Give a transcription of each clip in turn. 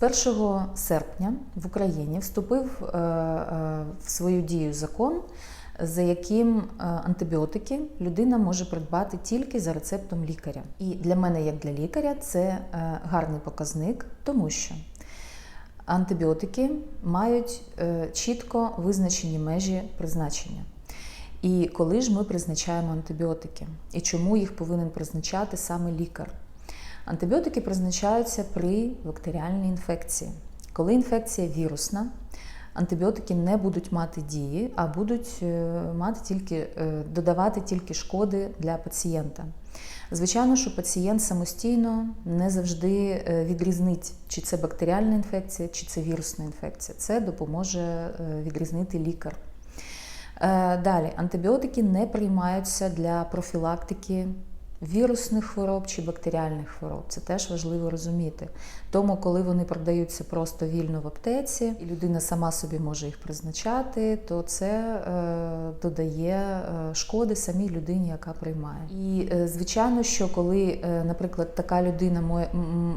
З 1 серпня в Україні вступив е, е, в свою дію закон, за яким е, антибіотики людина може придбати тільки за рецептом лікаря. І для мене, як для лікаря, це гарний показник, тому що антибіотики мають чітко визначені межі призначення. І коли ж ми призначаємо антибіотики, і чому їх повинен призначати саме лікар? Антибіотики призначаються при бактеріальній інфекції. Коли інфекція вірусна, антибіотики не будуть мати дії, а будуть е, мати тільки, е, додавати тільки шкоди для пацієнта. Звичайно, що пацієнт самостійно не завжди е, відрізнить, чи це бактеріальна інфекція, чи це вірусна інфекція. Це допоможе відрізнити лікар. Далі, антибіотики не приймаються для профілактики вірусних хвороб чи бактеріальних хвороб. Це теж важливо розуміти. Тому, коли вони продаються просто вільно в аптеці, і людина сама собі може їх призначати, то це е, додає е, шкоди самій людині, яка приймає. І е, звичайно, що коли, наприклад, така людина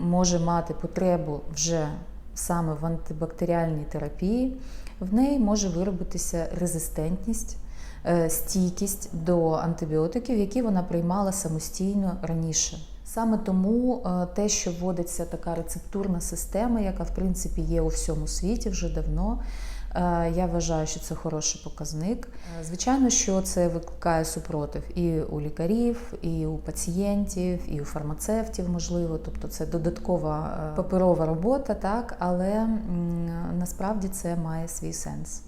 може мати потребу вже саме в антибактеріальній терапії, в неї може виробитися резистентність, стійкість до антибіотиків, які вона приймала самостійно раніше. Саме тому е, те, що вводиться така рецептурна система, яка в принципі є у всьому світі вже давно. е, Я вважаю, що це хороший показник. Е, Звичайно, що це викликає супротив і у лікарів, і у пацієнтів, і у фармацевтів, можливо. Тобто це додаткова е, паперова робота, так але насправді це має свій сенс.